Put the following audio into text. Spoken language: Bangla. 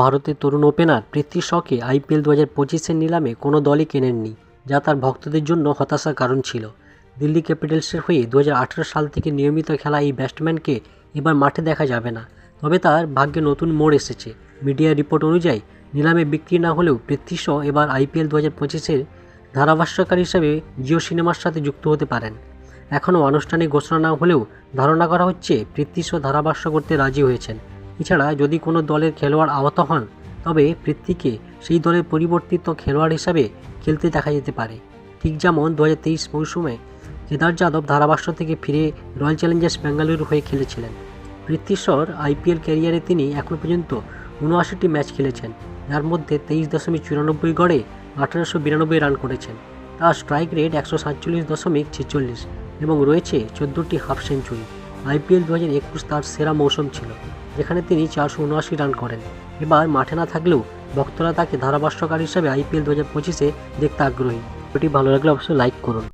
ভারতের তরুণ ওপেনার পৃথ্বী শকে আইপিএল দু হাজার পঁচিশের নিলামে কোনো দলই কেনেননি, যা তার ভক্তদের জন্য হতাশার কারণ ছিল। দিল্লি ক্যাপিটালসের হয়ে দু হাজার আঠেরো সাল থেকে নিয়মিত খেলা এই ব্যাটসম্যানকে এবার মাঠে দেখা যাবে না। তবে তার ভাগ্যে নতুন মোড় এসেছে। মিডিয়া রিপোর্ট অনুযায়ী, নিলামে বিক্রি না হলেও পৃথ্বী শ এবার আইপিএল দু হাজার পঁচিশের ধারাভাষ্যকার হিসাবে জিও সিনেমার সাথে যুক্ত হতে পারেন। এখনও আনুষ্ঠানিক ঘোষণা না হলেও ধারণা করা হচ্ছে পৃথ্বী শ ধারাভাষ্য করতে রাজি হয়েছেন। এছাড়া যদি কোনো দলের খেলোয়াড় আহত হন, তবে পৃথ্বীকে সেই দলের পরিবর্তিত খেলোয়াড় হিসাবে খেলতে দেখা যেতে পারে। ঠিক যেমন দু হাজার তেইশ মৌসুমে কেদার যাদব ধারাভাষ্য থেকে ফিরে রয়্যাল চ্যালেঞ্জার্স বেঙ্গালুরু হয়ে খেলেছিলেন। পৃথ্বীশ্বর আইপিএল ক্যারিয়ারে তিনি এখন পর্যন্ত উনআশিটি ম্যাচ খেলেছেন, যার মধ্যে তেইশ দশমিক চুরানব্বই গড়ে আঠারোশো বিরানব্বই রান করেছেন। তার স্ট্রাইক রেট একশো সাতচল্লিশ দশমিক ছেচল্লিশ এবং রয়েছে চোদ্দোটি হাফ সেঞ্চুরি। আইপিএল দু হাজার একুশ তার সেরা মৌসুম ছিল, যেখানে তিনি চারশো উনআশি রান করেন। এবার মাঠে না থাকলেও ভক্তরা তাকে ধারাভাষ্যকার হিসাবে আইপিএল দু হাজার পঁচিশে দেখতে আগ্রহী। ভিডিওটি ভালো লাগলে অবশ্যই লাইক করুন।